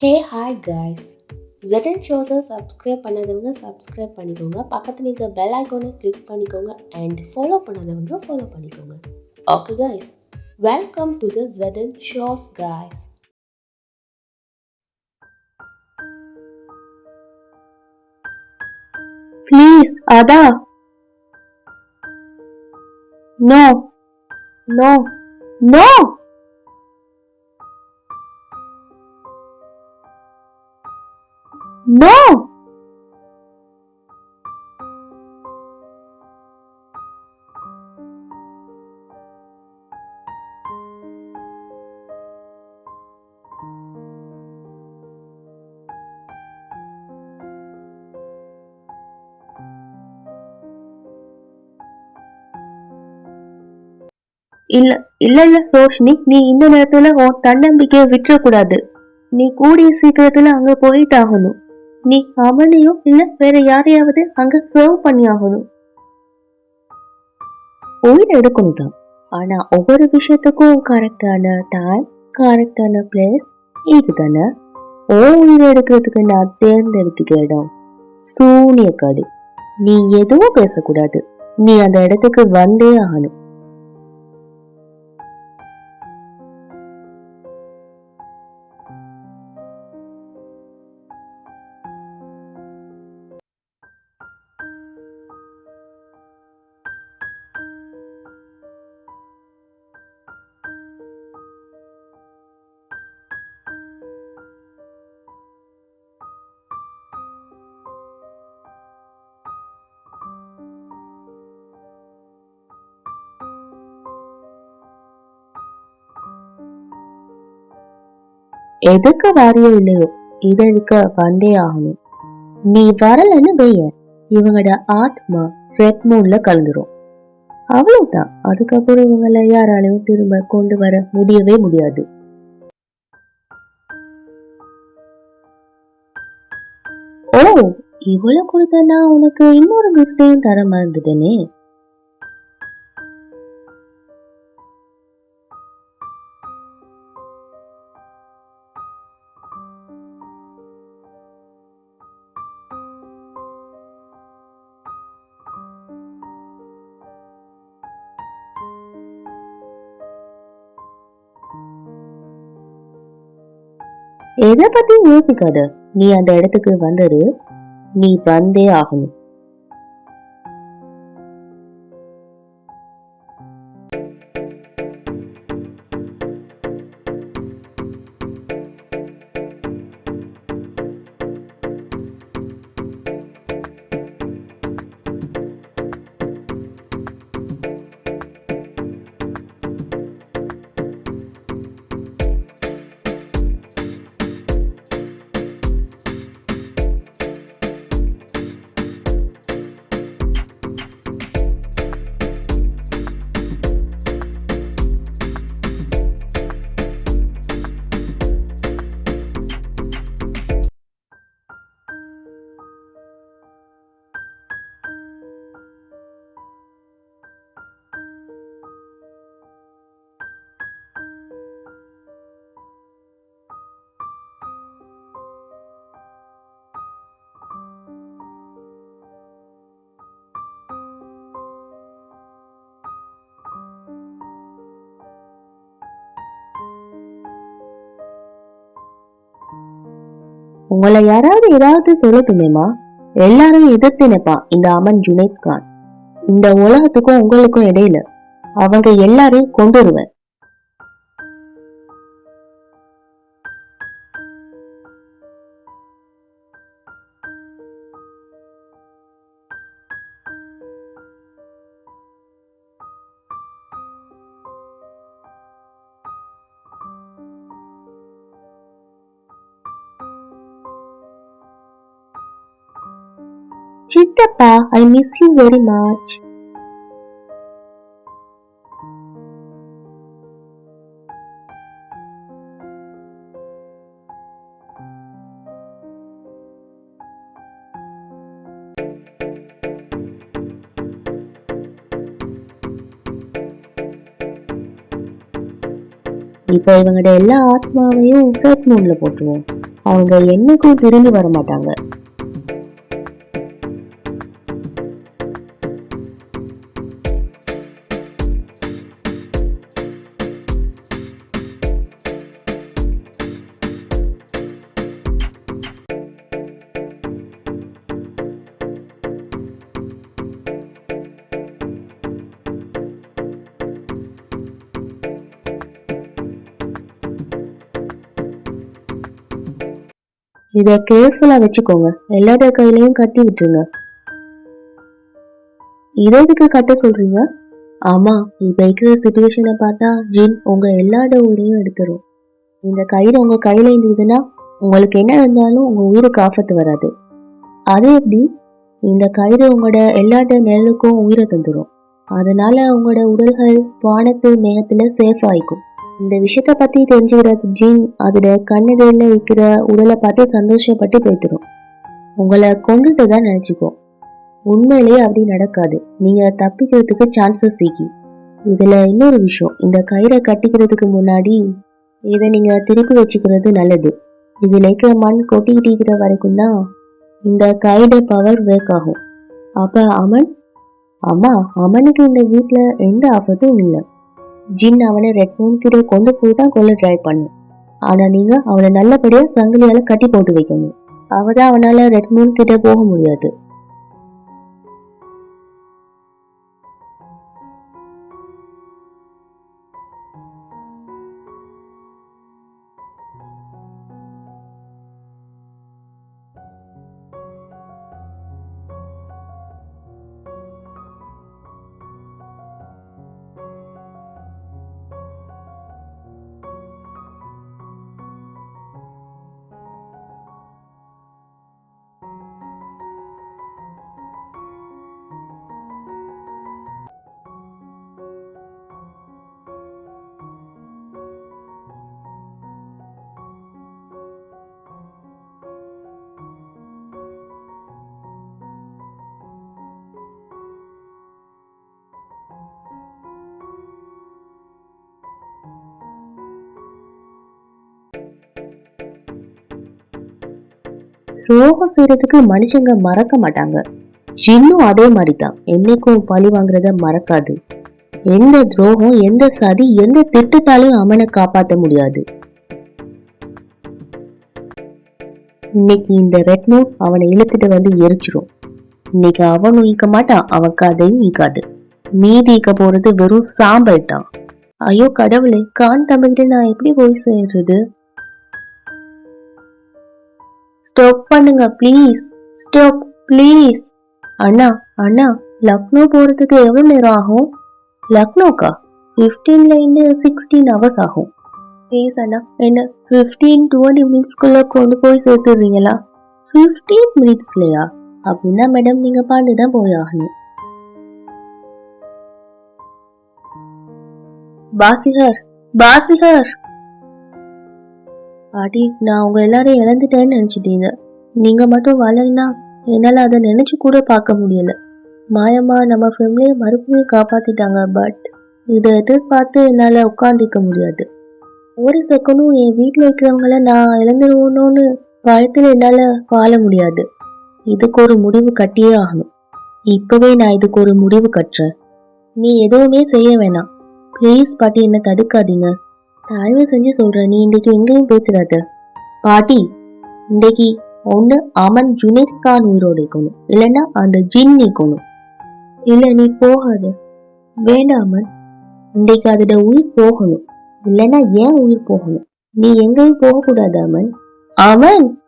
ஹே hi guys ஜெட்டன் ஷோஸை subscribe பண்ணாதவங்க subscribe பண்ணிக்கோங்க பக்கத்தில் இருக்க பெல் ஐக்கானை கிளிக் பண்ணிக்கோங்க அண்ட் ஃபாலோ பண்ணாதவங்க ஃபாலோ பண்ணிக்கோங்க okay guys welcome to the Jetton shows guys please அதா நோ நோ நோ நோ இல்ல இல்ல இல்ல ரோஷினி நீ இந்த நேரத்துல உன் தன்னம்பிக்கையை விட்டுற கூடாது நீ கூடிய சீக்கிரத்துல அங்க போயிட்டாகணும். நீ அவனையும் இல்ல வேற யாரையாவது அங்க சர்வ் பண்ணி ஆகணும் உயிர் எடுக்கணும் தான். ஆனா ஒவ்வொரு விஷயத்துக்கும் கரெக்டான டைம் கரெக்டான பிளேஸ் இதுதானே? ஓ உயிர் எடுக்கிறதுக்கு நான் தேர்ந்தெடுத்துக்க இடம். சூனியக்காடு. நீ எதுவும் பேசக்கூடாது. நீ அந்த இடத்துக்கு வந்தே ஆகணும். எதுக்கு வாரியோ இல்லையோ இதழுக்கு வந்தே ஆகணும். நீ வரலன்னு வெய்ய இவங்களோட ஆத்மா ரெட் மூன்ல கலந்துரும். அவ்வளவுதான். அதுக்கப்புறம் இவங்கள யாராலையும் திரும்ப கொண்டு வர முடியவே முடியாது. ஓ இவ்வளவு கொடுத்த நான் உனக்கு இன்னொரு கிஃப்டையும் தர மறந்துட்டேனே. எதை பத்தி யோசிக்காத? நீ அந்த இடத்துக்கு வந்துரு நீ வந்தே ஆகணும். உங்களை யாராவது ஏதாவது சொல்லட்டுமேமா எல்லாரும் எதிர்த்து நினைப்பான் இந்த அமன் ஜுனைத் கான் இந்த உலகத்துக்கும் உங்களுக்கும் இடையில அவங்க எல்லாரையும் கொண்டு சித்தப்பா I miss you very much இப்போ இவங்களோட எல்லா ஆத்மாவையும் ரெட் போட்டுருவோம். அவங்க என்னைக்கும் திரும்பி வர மாட்டாங்க இத கேர்ஃபுல்லா வச்சுக்கோங்க. எல்லாரோட கையிலையும் கட்டி விட்டுருங்க. இத எதுக்கு கட்ட சொல்றீங்க? ஆமா இப்ப இருக்கிற சுச்சுவேஷனை பார்த்தா ஜின் உங்க எல்லாரோட உயிரையும் எடுத்துரும். இந்த கயிறு உங்க கையில இருந்ததுன்னா உங்களுக்கு என்ன இருந்தாலும் உங்க உயிருக்கு ஆபத்து வராது. அது எப்படி? இந்த கயிறு உங்களோட எல்லாரோட நிழலுக்கும் உயிரை தந்துரும். அதனால உங்களோட உடல்கள் வானத்து மேகத்துல சேஃப் ஆயிக்கும் இந்த விஷயத்த பத்தி தெரிஞ்சுக்கிற ஜீன் அதோட கண்ணெதிரில் இருக்கிற உடலை பார்த்து சந்தோஷப்பட்டு போய்த்திடும் உங்களை கொண்டுட்டு தான் நினைச்சுக்கோ. உண்மையிலேயே அப்படி நடக்காது. நீங்க தப்பிக்கிறதுக்கு சான்சஸ் சீக்கி. இதுல இன்னொரு விஷயம். இந்த கயிறை கட்டிக்கிறதுக்கு முன்னாடி இதை நீங்க திருப்பி வச்சுக்கிறது நல்லது. இதுல இருக்கிற மண் கொட்டிக்கிட்டு இருக்கிற வரைக்கும் தான் இந்த கயிறு பவர் ஒர்க் ஆகும். அப்ப அமன்? அம்மா அமனுக்கு இந்த வீட்டில் எந்த ஆபத்தும் இல்லை. ஜின் அவனை ரெட் மூன் கிட்ட கொண்டு போய் தான் கொள்ள ட்ரை பண்ணும் ஆனா நீங்க அவனை நல்லபடியா சங்கிலியால கட்டி போட்டு வைக்கணும். அவதான் அவனால ரெட் மூன் கிட்ட போக முடியாது. துரோகம் செய்யறதுக்கு மனுஷங்க மறக்க மாட்டாங்க. இன்னும் அதே மாதிரி தான் என்னைக்கும் பழி வாங்குறத மறக்காது. எந்த துரோகம் எந்த சதி எந்த திட்டத்தாலையும் அவனை காப்பாத்த முடியாது. இன்னைக்கு இந்த ரெட் நோட் அவனை இழுத்துட்டு வந்து எரிச்சிரும். இன்னைக்கு அவனும் ஈக்க மாட்டான் அவன் கதையும் ஈக்காது மீதி ஈக்க போறது வெறும் சாம்பல் தான். ஐயோ கடவுளே கான் தமிழ்கிட்ட நான் எப்படி போய் சேர்றது ஸ்டாப் பண்ணுங்க ப்ளீஸ் ஸ்டாப் ப்ளீஸ் அண்ணா அண்ணா லக்னோ போறதுக்கு எவ்வளோ நேரம் ஆகும்? லக்னோக்கா? ஃபிஃப்டீன்லேருந்து சிக்ஸ்டீன் ஹவர்ஸ் ஆகும். ப்ளீஸ் அண்ணா என்ன ஃபிஃப்டீன் டுவெண்ட்டி மினிட்ஸ்குள்ளே கொண்டு போய் சேர்த்துடுறீங்களா? ஃபிஃப்டீன் மினிட்ஸ்லையா அப்படின்னா மேடம் நீங்க பார்த்து தான் போய் ஆகணும். பாசிகர் பாசிகர் பாட்டி நான் உங்க எல்லாரையும் இழந்துட்டேன்னு நினைச்சிட்டீங்க. நீங்க மட்டும் வரலன்னா என்னால அதை நினைச்சு கூட பார்க்க முடியல. மாயம்மா நம்ம ஃபேமிலியை மறுபடியும் காப்பாத்திட்டாங்க பட் இதை எதிர்பார்த்து என்னால உட்காந்துக்க முடியாது. ஒரு செகண்டும் என் வீட்டில் இருக்கிறவங்கள நான் இழந்துருவோன்னு பயத்தில் என்னால வாழ முடியாது. இதுக்கு ஒரு முடிவு கட்டியே ஆகணும். இப்பவே நான் இதுக்கு ஒரு முடிவு கட்டுறேன். நீ எதுவுமே செய்ய வேணாம். ப்ளீஸ் பாட்டி என்ன தடுக்காதீங்க. தயவு செஞ்சு சொல்றேன் நீ இன்னைக்கு எங்கேயும் பேசுறாத பாட்டி இன்னைக்கு ஒண்ணு அமன் ஜுனேத் கான் உயிரோடு இருக்கணும். இல்லைன்னா அந்த ஜின் இருக்கணும் இல்ல நீ போகாத. வேண்டாம் அமன். இன்னைக்கு அதோட உயிர் போகணும். இல்லைன்னா ஏன் உயிர் போகணும்? நீ எங்கேயும் போகக்கூடாது அமன். அமன்!